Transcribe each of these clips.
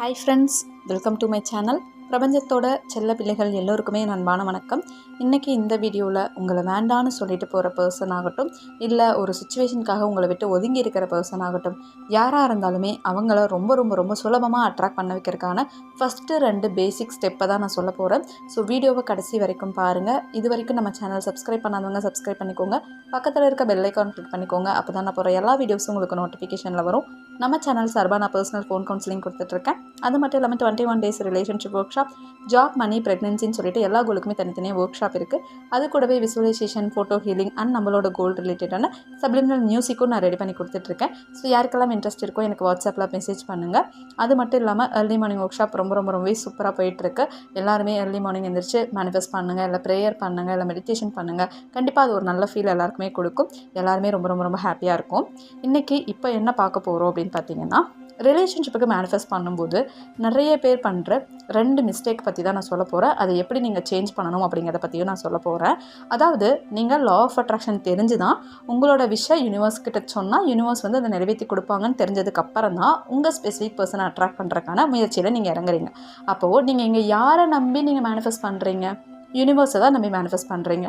Hi friends welcome to my channel. பிரபஞ்சத்தோட செல்ல பிள்ளைகள் எல்லோருக்குமே நண்பான அன்பான வணக்கம். இன்றைக்கி இந்த வீடியோவில் உங்களை வேண்டான்னு சொல்லிட்டு போகிற பர்சன் ஆகட்டும் இல்லை ஒரு சுச்சுவேஷனுக்காக உங்களை விட்டு ஒதுங்கி இருக்கிற பர்சன் ஆகட்டும் யாராக இருந்தாலுமே அவங்கள ரொம்ப ரொம்ப ரொம்ப சுலபமாக அட்ராக்ட் பண்ண வைக்கிறதுக்கான ஃபஸ்ட்டு ரெண்டு பேசிக் ஸ்டெப்பை தான் நான் சொல்ல போகிறேன் ஸோ வீடியோவை கடைசி வரைக்கும் பாருங்கள் இது வரைக்கும் நம்ம சேனல் சப்ஸ்கிரைப் பண்ணாதவங்க சப்ஸ்கிரைப் பண்ணிக்கோங்க. பக்கத்தில் இருக்க பெல் ஐக்கான் கிளிக் பண்ணிக்கோங்க. அப்போ தான் நான் போகிற எல்லா வீடியோஸும் உங்களுக்கு நோட்டிஃபிகேஷனில் வரும். நம்ம சேனல் சார்பாக நான் பர்சனல் ஃபோன் கவுன்சிலிங் கொடுத்துட்ருக்கேன் அது மட்டும் இல்லாமல் twenty one days relationship workshop job money ப்ரெக்னென்சின்னு சொல்லிட்டு எல்லா கோலுக்குமே தனித்தனியாக ஒர்க் ஷாப் இருக்குது அது கூடவே விசுவலைசேஷன் ஃபோட்டோ ஹீலிங் அண்ட் நம்மளோட கோல் ரிலேட்டடான சப்ளிமினல் மியூசிக்கும் நான் ரெடி பண்ணி கொடுத்துட்ருக்கேன். ஸோ யாருக்கெல்லாம் இன்ட்ரெஸ்ட் இருக்கோ எனக்கு வாட்ஸ்அப்பில் மெசேஜ் பண்ணுங்கள் அது மட்டும் இல்லாமல் ஏர்லி மார்னிங் ஒர்க் ஷாப் ரொம்ப ரொம்ப ரொம்பவே சூப்பராக போயிட்டுருக்கு எல்லாருமே ஏர்லி மார்னிங் எந்திரிச்சு மேனிஃபெஸ்ட் பண்ணுங்கள் இல்லை ப்ரேயர் பண்ணுங்கள் இல்லை மெடிடேஷன் பண்ணுங்கள் கண்டிப்பாக அது ஒரு நல்ல ஃபீல் எல்லாருக்குமே கொடுக்கும். எல்லாருமே ரொம்ப ரொம்ப ரொம்ப ஹாப்பியாக இருக்கும். இன்றைக்கி இப்போ என்ன பார்க்க போகிறோம் அப்படின்னு பார்த்தீங்கன்னா ரிலேஷன்ஷிப்புக்கு மேனிஃபெஸ்ட் பண்ணும்போது நிறைய பேர் பண்ணுற ரெண்டு மிஸ்டேக் பற்றி தான் நான் சொல்ல போகிறேன் அதை எப்படி நீங்கள் சேஞ்ச் பண்ணணும் அப்படிங்கிறத பற்றியும் நான் சொல்ல போகிறேன் அதாவது நீங்கள் லா ஆஃப் அட்ராக்ஷன் தெரிஞ்சு தான் உங்களோட விஷயம் யூனிவர்ஸ் கிட்ட சொன்னால் யூனிவர்ஸ் வந்து அதை நிறைவேற்றி கொடுப்பாங்கன்னு தெரிஞ்சதுக்கு அப்புறம் தான் உங்கள் ஸ்பெசிஃபிக் பர்சனை அட்ராக்ட் பண்ணுறதுக்கான முயற்சியில் நீங்கள் இறங்குறீங்க. அப்போது நீங்கள் இங்கே யாரை நம்பி நீங்கள் மேனிஃபெஸ்ட் பண்ணுறீங்க யூனிவர்ஸை தான் நம்பி மேனிஃபெஸ்ட் பண்ணுறீங்க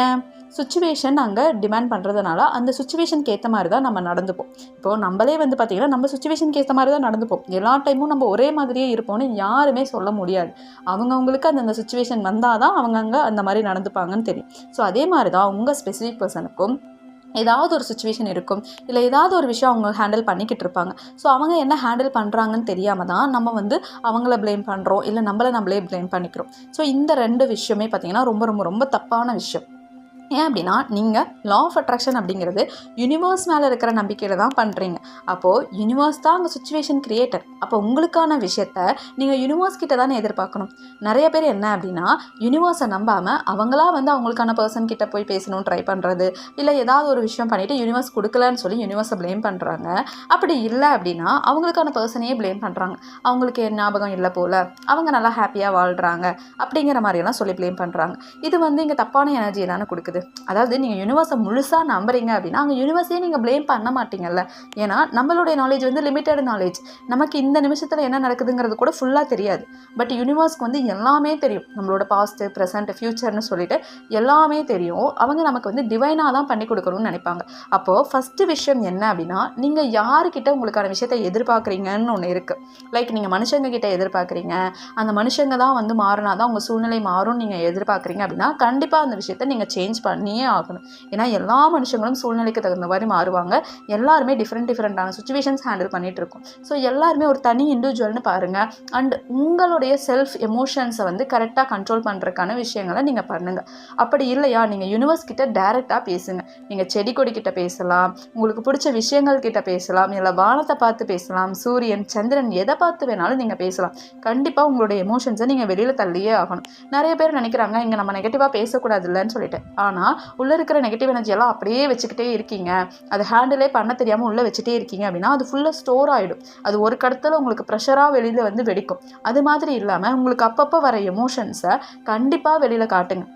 ஏன்? சுச்சுவேஷன் அங்கே டிமாண்ட் பண்ணுறதுனால அந்த சுச்சுவேஷனுக்கு ஏற்ற மாதிரி தான் நம்ம நடந்துப்போம். இப்போது நம்மளே வந்து பார்த்திங்கன்னா நம்ம சுச்சுவேஷனுக்கு ஏற்ற மாதிரி தான் நடந்துப்போம். எல்லா டைமும் நம்ம ஒரே மாதிரியே இருப்போம்னு யாருமே சொல்ல முடியாது. அவங்கவுங்களுக்கு அந்தந்த சுச்சுவேஷன் வந்தால் தான் அவங்க அங்கே அந்த மாதிரி நடந்துப்பாங்கன்னு தெரியும். ஸோ அதே மாதிரி தான் உங்கள் ஸ்பெசிஃபிக் பர்சனுக்கும் ஏதாவது ஒரு சுச்சுவேஷன் இருக்கும். இல்லை ஏதாவது ஒரு விஷயம் அவங்க ஹேண்டில் பண்ணிக்கிட்டு இருப்பாங்க. ஸோ அவங்க என்ன ஹேண்டில் பண்ணுறாங்கன்னு தெரியாமல் தான் நம்ம வந்து அவங்கள ப்ளேம் பண்ணுறோம் இல்லை நம்மளை நம்மளே ப்ளேம் பண்ணிக்கிறோம். ஸோ இந்த ரெண்டு விஷயமே பார்த்திங்கன்னா ரொம்ப ரொம்ப ரொம்ப தப்பான விஷயம். ஏன் அப்படின்னா நீங்கள் லா ஆஃப் அட்ராக்ஷன் அப்படிங்கிறது யூனிவர்ஸ் மேலே இருக்கிற நம்பிக்கையில் தான் பண்ணுறீங்க அப்போது யூனிவர்ஸ் தான் அங்கே சுச்சுவேஷன் கிரியேட்டர் அப்போ உங்களுக்கான விஷயத்த நீங்கள் யூனிவர்ஸ் கிட்ட தானே எதிர்பார்க்கணும். நிறைய பேர் என்ன அப்படின்னா யூனிவர்ஸை நம்பாமல் அவங்களா வந்து அவங்களுக்கான பர்சன் கிட்ட போய் பேசணும்னு ட்ரை பண்ணுறது இல்லை ஏதாவது ஒரு விஷயம் பண்ணிவிட்டு யூனிவர்ஸ் கொடுக்கலன்னு சொல்லி யூனிவர்ஸை ப்ளேம் பண்ணுறாங்க அப்படி இல்லை அப்படின்னா அவங்களுக்கான பர்சனையே ப்ளேம் பண்ணுறாங்க அவங்களுக்கு ஞாபகம் இல்லை போல் அவங்க நல்லா ஹாப்பியாக வாழ்கிறாங்க அப்படிங்கிற மாதிரியெல்லாம் சொல்லி ப்ளேம் பண்ணுறாங்க இது வந்து இங்கே தப்பான எனர்ஜி தானே கொடுக்குது. அதாவது நீங்கள் யூனிவர்ஸை முழுசாக நம்புறீங்க அப்படின்னா அங்கே யூனிவர்ஸே நீங்கள் ப்ளேம் பண்ண மாட்டீங்கல்ல. ஏன்னா நம்மளுடைய நாலேஜ் வந்து லிமிட்டட் நாலேஜ் நமக்கு இந்த நிமிஷத்தில் என்ன நடக்குதுங்கிறது கூட ஃபுல்லாக தெரியாது. பட் யூனிவர்ஸ்க்கு வந்து எல்லாமே தெரியும். நம்மளோட பாஸ்ட்டு ப்ரெசன்ட் ஃப்யூச்சர்னு சொல்லிட்டு எல்லாமே தெரியும். அவங்க நமக்கு வந்து டிவைனாக தான் பண்ணி கொடுக்கணும்னு நினைப்பாங்க. அப்போது ஃபஸ்ட்டு விஷயம் என்ன அப்படின்னா நீங்கள் யாருக்கிட்ட உங்களுக்கான விஷயத்தை எதிர்பார்க்குறீங்கன்னு ஒன்று இருக்குது லைக் நீங்கள் மனுஷங்க கிட்ட எதிர்பார்க்குறீங்க. அந்த மனுஷங்க தான் வந்து மாறினா தான் உங்கள் சூழ்நிலை மாறும் நீங்கள் எதிர்பார்க்குறீங்க அப்படின்னா கண்டிப்பாக அந்த விஷயத்தை நீங்கள் சேஞ்ச் பண்ணியே ஆகணும். ஏன்னா எல்லா மனுஷங்களும் சூழ்நிலைக்கு தகுந்த மாதிரி மாறுவாங்க. எல்லாருமே டிஃப்ரெண்ட் டிஃப்ரெண்ட்டான சுச்சுவேஷன்ஸ் ஹேண்டில் பண்ணிகிட்டு இருக்கோம். ஸோ எல்லாருமே ஒரு தனி இண்டிவிஜுவல்னு பாருங்கள் அண்ட் உங்களுடைய செல்ஃப் எமோஷன்ஸை வந்து கரெக்டாக கண்ட்ரோல் பண்ணுறதுக்கான விஷயங்களை நீங்கள் பண்ணுங்கள் அப்படி இல்லையா? நீங்கள் யூனிவர்ஸ் கிட்ட டேரெக்டாக பேசுங்க. நீங்கள் செடி கொடி கிட்ட பேசலாம். உங்களுக்கு பிடிச்ச விஷயங்கள் கிட்ட பேசலாம். இல்லை வானத்தை பார்த்து பேசலாம். சூரியன் சந்திரன் எதை பார்த்து வேணாலும் நீங்கள் பேசலாம். கண்டிப்பாக உங்களுடைய எமோஷன்ஸை நீங்கள் வெளியில் தள்ளியே ஆகணும். நிறைய பேர் நினைக்கிறாங்க இங்கே நம்ம நெகட்டிவாக பேசக்கூடாது இல்லைன்னு சொல்லிட்டு. ஆனால் உள்ளே இருக்கிற நெகட்டிவ் எனர்ஜி எல்லாம் அப்படியே வச்சுக்கிட்டே இருக்கீங்க. அதை ஹேண்டிலே பண்ண தெரியாமல் உள்ளே வச்சுட்டே இருக்கீங்க அப்படின்னா அது ஃபுல்லாக ஸ்டோர் ஆகிடும் அது ஒரு கடத்தில் உங்களுக்கு ப்ரெஷராக வெளியில் வந்து வெடிக்கும். அது மாதிரி இல்லாமல் உங்களுக்கு அப்பப்போ வர எமோஷன்ஸை கண்டிப்பாக வெளியில் காட்டுங்க.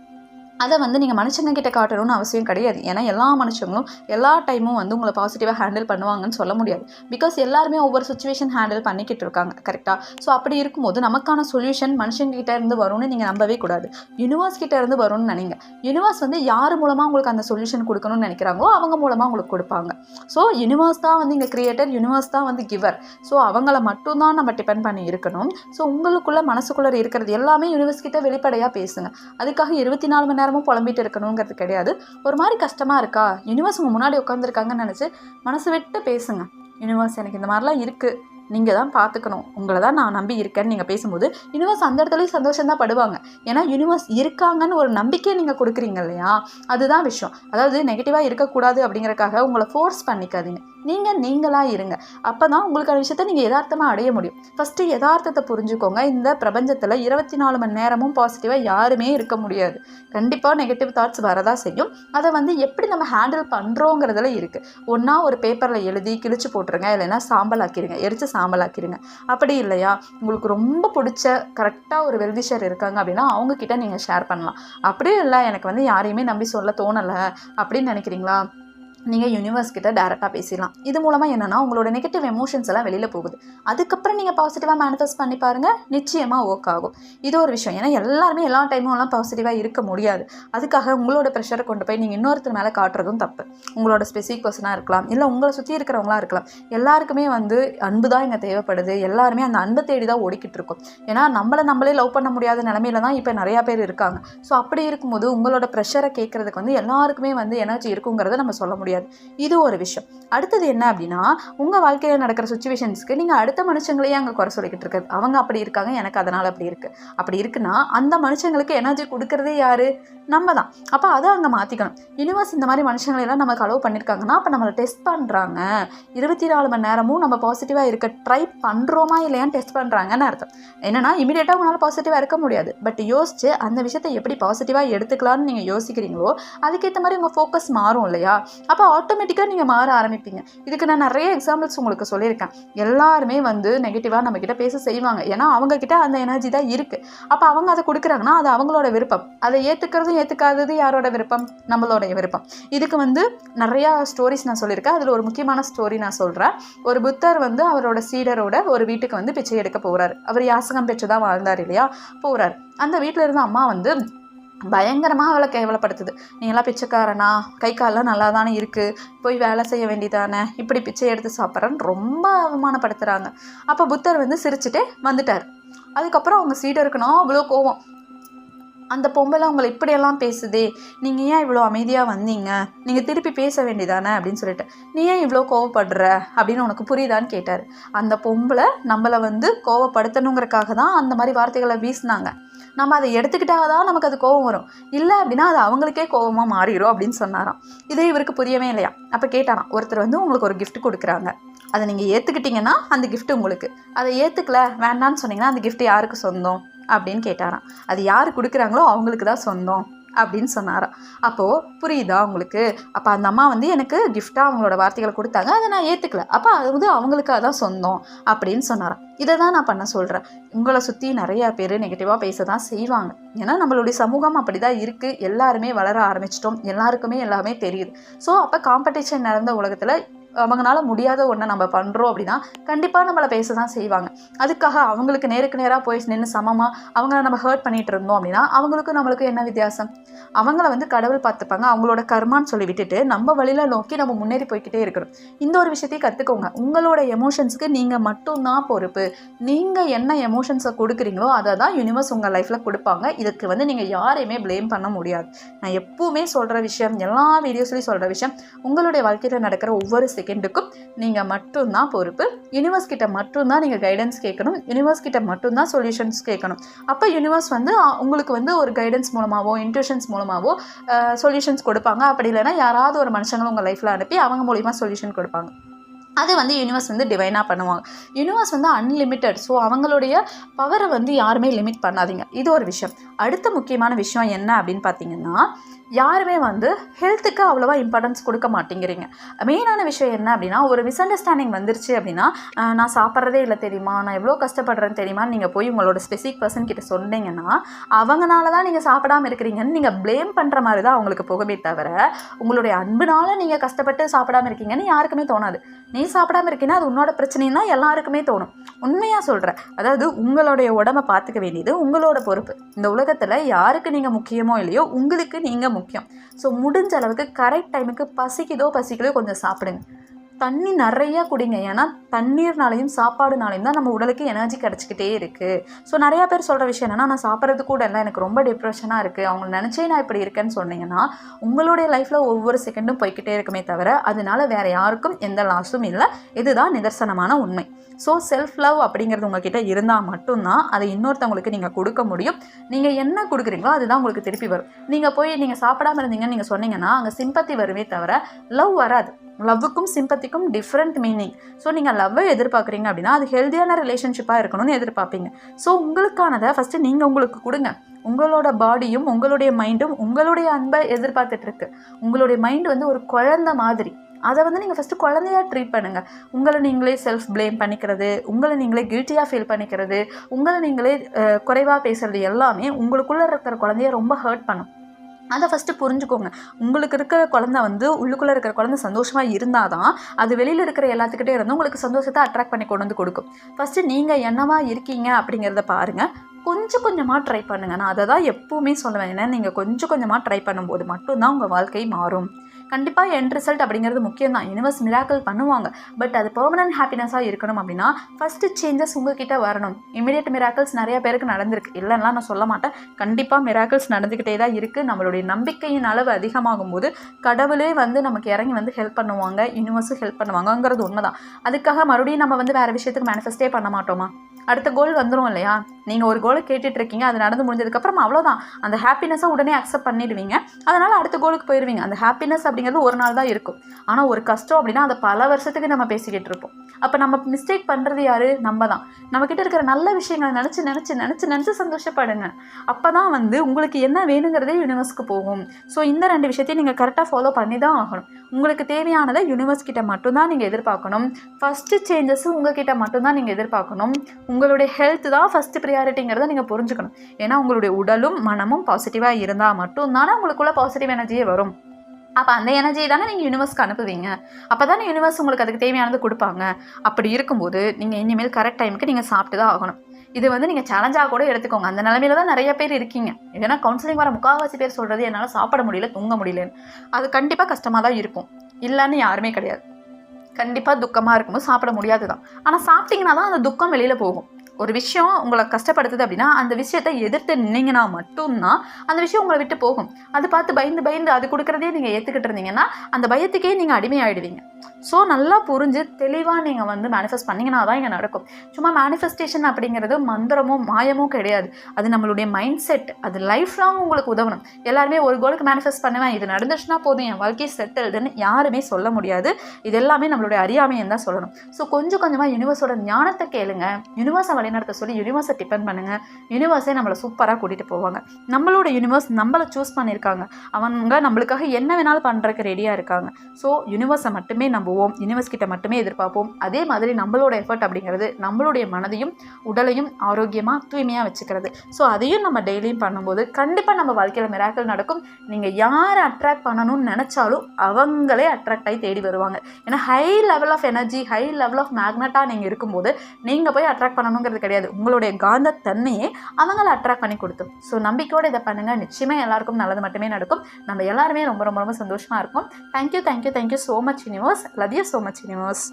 அதை வந்து நீங்கள் மனுஷங்க கிட்ட காட்டணும்னு அவசியம் கிடையாது. ஏன்னா எல்லா மனுஷங்களும் எல்லா டைமும் வந்து உங்களை பாசிட்டிவாக ஹேண்டில் பண்ணுவாங்கன்னு சொல்ல முடியாது. பிகாஸ் எல்லாருமே ஒவ்வொரு சுச்சுவேஷன் ஹேண்டில் பண்ணிக்கிட்டு இருக்காங்க. கரெக்டாக ஸோ அப்படி இருக்கும்போது நமக்கான சொல்யூஷன் மனுஷங்க இருந்து வரும்னு நீங்கள் நம்பவே கூடாது. யூனிவர்ஸ் கிட்ட இருந்து வரும்னு நினைங்க. யூனிவர்ஸ் வந்து யார் மூலமாக உங்களுக்கு அந்த சொல்யூஷன் கொடுக்கணும்னு நினைக்கிறாங்களோ அவங்க மூலமாக உங்களுக்கு கொடுப்பாங்க. ஸோ யூனிவர்ஸ் தான் வந்து இங்கே கிரியேட்டர் யூனிவர்ஸ் தான் வந்து கிவர் ஸோ அவங்கள மட்டும்தான் நம்ம டிபெண்ட் பண்ணி இருக்கணும். ஸோ உங்களுக்குள்ள மனசுக்குள்ளே இருக்கிறது எல்லாமே யூனிவர்ஸ் கிட்ட வெளிப்படையாக பேசுங்க. அதுக்காக இருபத்தி நாலு மணி நேரமும் புலம்பிட்டு இருக்கணுங்கிறது கிடையாது. ஒரு மாதிரி கஷ்டமாக இருக்கா? யூனிவர்ஸ் உங்கள் முன்னாடி உட்காந்துருக்காங்கன்னு நினச்சி மனசு விட்டு பேசுங்க. யூனிவர்ஸ் எனக்கு இந்த மாதிரிலாம் இருக்குது நீங்கள் தான் பார்த்துக்கணும் உங்களை தான் நான் நம்பி இருக்கேன்னு நீங்கள் பேசும்போது யூனிவர்ஸ் அந்த இடத்துலையும் சந்தோஷம் தான் படுவாங்க. ஏன்னா யூனிவர்ஸ் இருக்காங்கன்னு ஒரு நம்பிக்கையை நீங்கள் கொடுக்குறீங்க இல்லையா? அதுதான் விஷயம். அதாவது நெகட்டிவாக இருக்கக்கூடாது அப்படிங்கறக்காக உங்களை ஃபோர்ஸ் பண்ணிக்காதீங்க. நீங்கள் நீங்களாக இருங்க. அப்போ தான் உங்களுக்கான விஷயத்த நீங்கள் யதார்த்தமாக அடைய முடியும். ஃபஸ்ட்டு யதார்த்தத்தை புரிஞ்சுக்கோங்க. இந்த பிரபஞ்சத்தில் இருபத்தி நாலு மணி நேரமும் பாசிட்டிவாக யாருமே இருக்க முடியாது. கண்டிப்பாக நெகட்டிவ் தாட்ஸ் வரதான் செய்யும். அதை வந்து எப்படி நம்ம ஹேண்டில் பண்ணுறோங்கிறதுல இருக்குது ஒன்றா ஒரு பேப்பரில் எழுதி கிழிச்சு போட்டுருங்க. இல்லைன்னா சாம்பல் ஆக்கிடுங்க எரிச்சு சாம்பலாக்கிடுங்க அப்படி இல்லையா? உங்களுக்கு ரொம்ப பிடிச்ச கரெக்டாக ஒரு வெல்விஷர் இருக்காங்க அப்படின்னா அவங்கக்கிட்ட நீங்கள் ஷேர் பண்ணலாம். அப்படியே இல்லை எனக்கு வந்து யாரையுமே நம்பி சொல்ல தோணலை அப்படின்னு நினைக்கிறீங்களா? நீங்கள் யூனிவர்ஸ் கிட்ட டேரெக்டாக பேசிடலாம். இது மூலமாக என்னென்னா உங்களோட நெகட்டிவ் எமோஷன்ஸ் எல்லாம் வெளியில் போகுது. அதுக்கப்புறம் நீங்கள் பாசிட்டிவாக மேனிஃபெஸ்ட் பண்ணி பாருங்கள் நிச்சயமாக ஒர்க் ஆகும். இது ஒரு விஷயம். ஏன்னா எல்லாருமே எல்லா டைமும் எல்லாம் பாசிட்டிவாக இருக்க முடியாது. அதுக்காக உங்களோட ப்ரெஷரை கொண்டு போய் நீங்கள் இன்னொருத்தர் மேலே காட்டுறதும் தப்பு. உங்களோட ஸ்பெசிஃபிக் பர்சனாக இருக்கலாம். இல்லை உங்களை சுற்றி இருக்கிறவங்களா இருக்கலாம். எல்லாருக்குமே வந்து அன்பு தான் இங்கே தேவைப்படுது. எல்லாருமே அந்த அன்பை தேடி தான் ஓடிக்கிட்டு இருக்கும். ஏன்னா நம்மளை நம்மளே லவ் பண்ண முடியாத நிலமையில தான் இப்போ நிறையா பேர் இருக்காங்க. ஸோ அப்படி இருக்கும்போது உங்களோட ப்ரெஷரை கேட்குறதுக்கு வந்து எல்லாருக்குமே வந்து எனர்ஜி இருக்குங்கிறத நம்ம சொல்ல முடியாது. இது ஒரு விஷயம். அடுத்தது என்ன அப்படின்னா உங்கள் வாழ்க்கையில் நடக்கிற சுச்சுவேஷன்ஸ்க்கு நீங்கள் அடுத்த மனுஷங்களையே அங்கே குறை சொல்லிக்கிட்டு இருக்காது. அவங்க அப்படி இருக்காங்க எனக்கு அதனால் அப்படி இருக்குது அப்படி இருக்குன்னா அந்த மனுஷங்களுக்கு எனர்ஜி கொடுக்கறதே யார்? நம்ம தான் அப்போ அதை அங்கே மாற்றிக்கணும் யூனிவர்ஸ் இந்த மாதிரி மனுஷங்களெல்லாம் நமக்கு அலோவ் பண்ணியிருக்காங்கன்னா அப்போ நம்மளை டெஸ்ட் பண்ணுறாங்க இருபத்தி நாலு மணி நேரமும் நம்ம பாசிட்டிவாக இருக்க ட்ரை பண்ணுறோமா இல்லையான்னு டெஸ்ட் பண்ணுறாங்கன்னு அர்த்தம். என்னன்னா இமீடியட்டாக உங்களால் பாசிட்டிவாக இருக்க முடியாது. பட் யோசிச்சு அந்த விஷயத்தை எப்படி பாசிட்டிவாக எடுத்துக்கலாம்னு நீங்கள் யோசிக்கிறீங்களோ அதுக்கேற்ற மாதிரி உங்கள் ஃபோக்கஸ் மாறும் இல்லையா? அப்போ ஆட்டோமேட்டிக்காக நீங்கள் மாற ஆரம்பிப்பீங்க. இதுக்கு நான் நிறைய எக்ஸாம்பிள்ஸ் உங்களுக்கு சொல்லியிருக்கேன். எல்லாருமே வந்து நெகட்டிவாக நம்மக்கிட்ட பேச செய்வாங்க. ஏன்னா அவங்கக்கிட்ட அந்த எனர்ஜி தான் இருக்குது அப்போ அவங்க அதை கொடுக்குறாங்கன்னா அது அவங்களோட விருப்பம். அதை ஏற்றுக்கிறதும் ஏற்றுக்காதது யாரோட விருப்பம்? நம்மளோடைய விருப்பம். இதுக்கு வந்து நிறையா ஸ்டோரிஸ் நான் சொல்லியிருக்கேன். அதில் ஒரு முக்கியமான ஸ்டோரி நான் சொல்கிறேன் ஒரு புத்தர் வந்து அவரோட சீடரோட ஒரு வீட்டுக்கு வந்து பிச்சை எடுக்க போகிறாரு அவர் யாசகம் பெற்று தான் வாழ்ந்தார் இல்லையா? போகிறார் அந்த வீட்டில் இருந்த அம்மா வந்து பயங்கரமாக அவளை கேவலப்படுத்துது. நீ எல்லாம் பிச்சைக்காரனா? கை காலெலாம் நல்லா தானே இருக்குது போய் வேலை செய்ய வேண்டியதானே? இப்படி பிச்சை எடுத்து சாப்பிட்றேன்னு ரொம்ப அவமானப்படுத்துகிறாங்க அப்போ புத்தர் வந்து சிரிச்சுட்டே வந்துட்டார். அதுக்கப்புறம் அவங்க சீடருக்குன்னா அவ்வளோ கோவம். அந்த பொம்பளை உங்களை இப்படியெல்லாம் பேசுதே? நீங்கள் ஏன் இவ்வளோ அமைதியாக வந்தீங்க? நீங்கள் திருப்பி பேச வேண்டியதானே? அப்படின்னு சொல்லிட்டு நீ ஏன் இவ்வளோ கோவப்படுற? அப்படின்னு உனக்கு புரியுதான்னு கேட்டார். அந்த பொம்பளை நம்மளை வந்து கோவப்படுத்தணுங்கிறக்காக தான் அந்த மாதிரி வார்த்தைகளை வீசினாங்க. நம்ம அதை எடுத்துக்கிட்டால் தான் நமக்கு அது கோவம் வரும். இல்லை அப்படின்னா அது அவங்களுக்கே கோவமாக மாறிடும் அப்படின்னு சொன்னாராம். இதே இவருக்கு புரியவே இல்லையா? அப்போ கேட்டாராம் ஒருத்தர் வந்து உங்களுக்கு ஒரு கிஃப்ட் கொடுக்குறாங்க. அதை நீங்கள் ஏற்றுக்கிட்டீங்கன்னா அந்த கிஃப்ட் உங்களுக்கு. அதை ஏற்றுக்கல வேண்டான்னு சொன்னீங்கன்னா அந்த கிஃப்ட் யாருக்கு சொந்தம்? அப்படின்னு கேட்டாராம். அது யார் கொடுக்குறாங்களோ அவங்களுக்கு தான் சொந்தம் அப்படின்னு சொன்னாராம். அப்போது புரியுதா உங்களுக்கு? அப்போ அந்த அம்மா வந்து எனக்கு கிஃப்டாக அவங்களோட வார்த்தைகளை கொடுத்தாங்க. அதை நான் ஏற்றுக்கல அப்போ அது வந்து அவங்களுக்கு அதான் சொந்தம் அப்படின்னு சொன்னாராம். இதை தான் நான் பண்ண சொல்கிறேன் உங்களை சுற்றி நிறையா பேர் நெகட்டிவாக பேச தான் செய்வாங்க. ஏன்னா நம்மளுடைய சமூகம் அப்படி தான் இருக்குது எல்லாருமே வளர ஆரம்பிச்சிட்டோம். எல்லாருக்குமே எல்லாமே தெரியுது. ஸோ அப்போ காம்படிஷன் நடந்த உலகத்தில் அவங்களால முடியாத ஒன்றை நம்ம பண்ணுறோம் அப்படின்னா கண்டிப்பாக நம்மளை பேச தான் செய்வாங்க. அதுக்காக அவங்களுக்கு நேருக்கு நேராக போய் நின்று சமமாக அவங்கள நம்ம ஹர்ட் பண்ணிகிட்டு இருந்தோம் அப்படின்னா அவங்களுக்கும் நம்மளுக்கும் என்ன வித்தியாசம்? அவங்கள வந்து கடவுள் பார்த்துப்பாங்க. அவங்களோட கர்மான்னு சொல்லி விட்டுட்டு நம்ம வழியில் நோக்கி நம்ம முன்னேறி போய்க்கிட்டே இருக்கணும். இந்த ஒரு விஷயத்தையும் கற்றுக்கோங்க உங்களோட எமோஷன்ஸுக்கு நீங்கள் மட்டும்தான் பொறுப்பு. நீங்கள் என்ன எமோஷன்ஸை கொடுக்குறீங்களோ அதை தான் யூனிவர்ஸ் உங்கள் லைஃப்பில் கொடுப்பாங்க. இதுக்கு வந்து நீங்கள் யாரையுமே ப்ளேம் பண்ண முடியாது. நான் எப்பவுமே சொல்கிற விஷயம் எல்லா வீடியோஸ்லேயும் சொல்கிற விஷயம் உங்களுடைய வாழ்க்கையில் நடக்கிற ஒவ்வொரு செகண்டுக்கும் நீங்கள் மட்டும்தான் பொறுப்பு. யூனிவர்ஸ் கிட்ட மட்டும்தான் நீங்கள் கைடன்ஸ் கேட்கணும். யூனிவர்ஸ் கிட்ட மட்டும்தான் சொல்யூஷன்ஸ் கேட்கணும். அப்போ யூனிவர்ஸ் வந்து உங்களுக்கு வந்து ஒரு கைடன்ஸ் மூலமாகவோ இன்ட்யூஷன்ஸ் மூலமாகவோ சொல்யூஷன்ஸ் கொடுப்பாங்க. அப்படி இல்லைன்னா யாராவது ஒரு மனுஷங்களும் உங்கள் லைஃப்பில் அனுப்பி அவங்க மூலிமா சொல்யூஷன் கொடுப்பாங்க. அதை வந்து யூனிவர்ஸ் வந்து டிவைனாக பண்ணுவாங்க. யூனிவர்ஸ் வந்து அன்லிமிட்டெட் ஸோ அவங்களுடைய பவரை வந்து யாருமே லிமிட் பண்ணாதீங்க. இது ஒரு விஷயம். அடுத்த முக்கியமான விஷயம் என்ன அப்படின்னு பார்த்தீங்கன்னா யாருமே வந்து ஹெல்த்துக்கு அவ்வளோவா இம்பார்ட்டன்ஸ் கொடுக்க மாட்டேங்கிறீங்க. மெயினான விஷயம் என்ன அப்படின்னா ஒரு மிஸ் அண்டர்ஸ்டாண்டிங் வந்துருச்சு அப்படின்னா நான் சாப்பிட்றதே இல்லை தெரியுமா? நான் எவ்வளோ கஷ்டப்படுறேன்னு தெரியுமா? நீங்கள் போய் உங்களோட ஸ்பெசிஃபிக் பர்சன் கிட்ட சொன்னீங்கன்னா அவங்கனால தான் நீங்கள் சாப்பிடாம இருக்கிறீங்கன்னு நீங்கள் ப்ளேம் பண்ணுற மாதிரி தான் அவங்களுக்கு போகவே தவிர உங்களுடைய அன்புனால நீங்கள் கஷ்டப்பட்டு சாப்பிடாம இருக்கீங்கன்னு யாருக்குமே தோணாது. நீ சாப்பிடாம இருக்கீங்கன்னா அது உன்னோட பிரச்சனைன்னு தான் எல்லாருக்குமே தோணும். உண்மையாக சொல்கிறேன் அதாவது உங்களுடைய உடம்ப பார்த்துக்க வேண்டியது உங்களோட பொறுப்பு. இந்த உலகத்தில் யாருக்கு நீங்கள் முக்கியமோ இல்லையோ உங்களுக்கு நீங்கள் முக்கியம். ஸோ முடிஞ்ச அளவுக்கு கரெக்ட் டைமுக்கு பசிக்குதோ பசிக்குதோ கொஞ்சம் சாப்பிடுங்க. தண்ணி நிறையா குடிங்க. ஏன்னா தண்ணீர்னாலையும் சாப்பாடுனாலையும் தான் நம்ம உடலுக்கு எனர்ஜி கிடச்சிக்கிட்டே இருக்குது ஸோ நிறையா பேர் சொல்கிற விஷயம் என்னன்னா நான் சாப்பிட்றது கூட இல்லை எனக்கு ரொம்ப டிப்ரெஷனாக இருக்குது அவங்க நினச்சே நான் இப்படி இருக்கேன்னு சொன்னீங்கன்னா உங்களுடைய லைஃப்பில் ஒவ்வொரு செகண்டும் போய்க்கிட்டே இருக்குமே தவிர அதனால வேறு யாருக்கும் எந்த லாஸும் இல்லை. இதுதான் நிதர்சனமான உண்மை. ஸோ செல்ஃப் லவ் அப்படிங்கிறது உங்ககிட்ட இருந்தால் மட்டும்தான் அதை இன்னொருத்தவங்களுக்கு நீங்கள் கொடுக்க முடியும். நீங்கள் என்ன கொடுக்குறீங்களோ அதுதான் உங்களுக்கு திருப்பி வரும். நீங்கள் போய் நீங்கள் சாப்பிடாம இருந்தீங்கன்னு நீங்கள் சொன்னீங்கன்னா அங்கே சிம்பத்தி வருமே தவிர லவ் வராது. லவ்வுக்கும் சிம்பத்திக்கும் டிஃப்ரெண்ட் மீனிங் ஸோ நீங்கள் லவ்வை எதிர்பார்க்குறீங்க அப்படின்னா அது ஹெல்த்தியான ரிலேஷன்ஷிப்பாக இருக்கணும்னு எதிர்பார்ப்பீங்க. ஸோ உங்களுக்கானதை ஃபஸ்ட்டு நீங்கள் உங்களுக்கு கொடுங்க. உங்களோட பாடியும் உங்களுடைய மைண்டும் உங்களுடைய அன்பை எதிர்பார்த்துட்டு இருக்கு. உங்களுடைய மைண்டு வந்து ஒரு குழந்தை மாதிரி. அதை வந்து நீங்கள் ஃபஸ்ட்டு குழந்தையா ட்ரீட் பண்ணுங்கள் உங்களை நீங்களே செல்ஃப் ப்ளேம் பண்ணிக்கிறது உங்களை நீங்களே கில்ட்டியாக ஃபீல் பண்ணிக்கிறது உங்களை நீங்களே குறைவாக பேசுகிறது எல்லாமே உங்களுக்குள்ளே இருக்கிற குழந்தைய ரொம்ப ஹர்ட் பண்ணும். அதை ஃபஸ்ட்டு புரிஞ்சுக்கோங்க. உங்களுக்கு இருக்கிற குழந்த வந்து உள்ளுக்குள்ளே இருக்கிற குழந்தை சந்தோஷமாக இருந்தால் தான் அது வெளியில் இருக்கிற எல்லாத்துக்கிட்டே இருந்து உங்களுக்கு சந்தோஷத்தை அட்ராக்ட் பண்ணி கொண்டு வந்து கொடுக்கும். ஃபஸ்ட்டு நீங்கள் என்னவா இருக்கீங்க அப்படிங்கிறத பாருங்கள் கொஞ்சம் கொஞ்சமாக ட்ரை பண்ணுங்கள் நான் அதை தான் எப்போவுமே சொல்லுவேன். ஏன்னா நீங்கள் கொஞ்சம் கொஞ்சமாக ட்ரை பண்ணும்போது மட்டும்தான் உங்கள் வாழ்க்கை மாறும். கண்டிப்பாக என் ரிசல்ட் அப்படிங்கிறது முக்கியம் தான் யூனிவர்ஸ் மிராக்கிள் பண்ணுவாங்க. பட் அது பெர்மனன்ட் ஹாப்பினஸாக இருக்கணும் அப்படின்னா ஃபஸ்ட்டு சேஞ்சஸ் உங்ககிட்ட வரணும். இமீடியட் மிராக்கிள்ஸ் நிறைய பேருக்கு நடந்திருக்கு. இல்லைன்னா நான் சொல்ல மாட்டேன். கண்டிப்பாக மிராக்கிள்ஸ் நடந்துக்கிட்டே தான் இருக்குது நம்மளுடைய நம்பிக்கையின் அளவு அதிகமாகும் போது கடவுளே வந்து நமக்கு இறங்கி வந்து ஹெல்ப் பண்ணுவாங்க. யூனிவர்ஸும் ஹெல்ப் பண்ணுவாங்கங்கிறது உண்மைதான். அதுக்காக மறுபடியும் நம்ம வந்து வேறு விஷயத்துக்கு மேனிஃபெஸ்டே பண்ண மாட்டோமா? அடுத்த கோல் வந்துடும் இல்லையா? நீங்கள் ஒரு கோலை கேட்டுட்டு இருக்கீங்க. அது நடந்து முடிஞ்சதுக்கப்புறம் அவ்வளோதான் அந்த ஹாப்பினஸை உடனே அக்செப்ட் பண்ணிடுவீங்க. அதனால் அடுத்த கோலுக்கு போயிடுவீங்க அந்த ஹாப்பினஸ் அப்படிங்கிறது ஒரு நாள் தான் இருக்கும். ஆனால் ஒரு கஷ்டம் அப்படின்னா அதை பல வருஷத்துக்கு நம்ம பேசிக்கிட்டு இருப்போம். அப்போ நம்ம மிஸ்டேக் பண்ணுறது யார்? நம்ம தான். நம்மக்கிட்ட இருக்கிற நல்ல விஷயங்களை நினச்சி நினச்சி நினச்சி நினச்சி சந்தோஷப்படுங்க. அப்போ தான் வந்து உங்களுக்கு என்ன வேணுங்கிறதே யூனிவர்ஸ்க்கு போகும். ஸோ இந்த ரெண்டு விஷயத்தையும் நீங்கள் கரெக்டாக ஃபாலோ பண்ணி தான் ஆகணும். உங்களுக்கு தேவையானதை யூனிவர்ஸ் கிட்ட மட்டும்தான் நீங்கள் எதிர்பார்க்கணும். ஃபஸ்ட்டு சேஞ்சஸ் உங்ககிட்ட மட்டும்தான் நீங்கள் எதிர்பார்க்கணும். உங்களுடைய ஹெல்த் தான் ஃபஸ்ட்டு ப்ரியாரிட்டிங்கிறத நீங்கள் புரிஞ்சுக்கணும். ஏன்னா உங்களுடைய உடலும் மனமும் பாசிட்டிவாக இருந்தால் மட்டும்தானே உங்களுக்குள்ள பாசிட்டிவ் எனர்ஜியே வரும். அப்போ அந்த எனர்ஜியை தானே நீங்கள் யூனிவர்ஸ்க்கு அனுப்புவீங்க. அப்போ தானே யூனிவர்ஸ் உங்களுக்கு அதுக்கு தேவையானது கொடுப்பாங்க. அப்படி இருக்கும்போது நீங்கள் இனிமேல் கரெக்ட் டைமுக்கு நீங்கள் சாப்பிட்டு தான் ஆகணும். இது வந்து நீங்கள் சேலஞ்சாக கூட எடுத்துக்கோங்க. அந்த நிலமையில தான் நிறைய பேர் இருக்கீங்க. ஏன்னா கவுன்சிலிங் வர முக்கால்வாசி பேர் சொல்கிறது என்னால் சாப்பிட முடியல தூங்க முடியலன்னு. அது கண்டிப்பாக கஷ்டமாக தான் இருக்கும். இல்லைன்னு யாருமே கிடையாது. கண்டிப்பாக துக்கமாக இருக்கும்போது சாப்பிட முடியாது தான் ஆனால் சாப்பிட்டீங்கன்னா தான் அந்த துக்கம் வெளியில் போகும். ஒரு விஷயம் உங்களை கஷ்டப்படுத்துது அப்படின்னா அந்த விஷயத்தை எதிர்த்து நின்னீங்கன்னா மட்டும்தான் அந்த விஷயம் உங்களை விட்டு போகும். அது பார்த்து பயந்து பயந்து அது கொடுக்குறதே நீங்கள் ஏற்றுக்கிட்டு இருந்தீங்கன்னா அந்த பயத்துக்கே நீங்கள் அடிமையாயிடுவீங்க. ஸோ நல்லா புரிஞ்சு தெளிவாக நீங்கள் வந்து மேனிஃபெஸ்ட் பண்ணிங்கன்னா தான் இங்கே நடக்கும். சும்மா மேனிஃபெஸ்டேஷன் அப்படிங்கிறது மந்திரமோ மாயமோ கிடையாது. அது நம்மளுடைய மைண்ட் செட் அது லைஃப் லாங் உங்களுக்கு உதவணும். எல்லாருமே ஒரு கோலுக்கு மேனிஃபெஸ்ட் பண்ணுவேன் இது நடந்துச்சுன்னா போதும் என் வாழ்க்கை செட்டில்டுன்னு யாருமே சொல்ல முடியாது. இது எல்லாமே நம்மளுடைய அறியாமையும் தான் சொல்லணும். ஸோ கொஞ்சம் கொஞ்சமாக யூனிவர்ஸோட ஞானத்தை கேளுங்க. யூனிவர்ஸை வழிநடத்த சொல்லி யூனிவர்ஸை டிபெண்ட் பண்ணுங்கள் யூனிவர்ஸே நம்மளை சூப்பராக கூட்டிகிட்டு போவாங்க. நம்மளோட யூனிவர்ஸ் நம்மளை சூஸ் பண்ணியிருக்காங்க. அவங்க நம்மளுக்காக என்ன வேணாலும் பண்ணுறதுக்கு ரெடியாக இருக்காங்க. ஸோ யூனிவர்ஸை மட்டுமே நம்புவோம். யூனிவர்ஸ் கிட்ட மட்டுமே எதிர்பார்ப்போம். அதே மாதிரி நம்மளோட எஃபர்ட் அப்படிங்கிறது நம்மளுடைய மனதையும் உடலையும் ஆரோக்கியமாக தூய்மையாக வச்சுக்கிறது. ஸோ அதையும் நம்ம டெய்லியும் பண்ணும்போது கண்டிப்பாக நம்ம வாழ்க்கையில் மிராக்கள் நடக்கும். நீங்கள் யாரை அட்ராக்ட் பண்ணணும்னு நினச்சாலும் அவங்களே அட்ராக்ட் ஆகி தேடி வருவாங்க. ஏன்னா high level of energy high level of மேக்னட்டாக நீங்கள் இருக்கும்போது நீங்கள் போய் அட்ராக்ட் பண்ணணுங்கிறது கிடையாது. உங்களுடைய காந்த தன்மையே அவங்கள அட்ராக்ட் பண்ணி கொடுத்தும். ஸோ நம்பிக்கையோடு இதை பண்ணுங்கள் நிச்சயமாக எல்லாருக்கும் நல்லது மட்டுமே நடக்கும். நம்ம எல்லாருமே ரொம்ப ரொம்ப ரொம்ப சந்தோஷமாக இருக்கும் thank you thank you thank you so much universe love you so much universe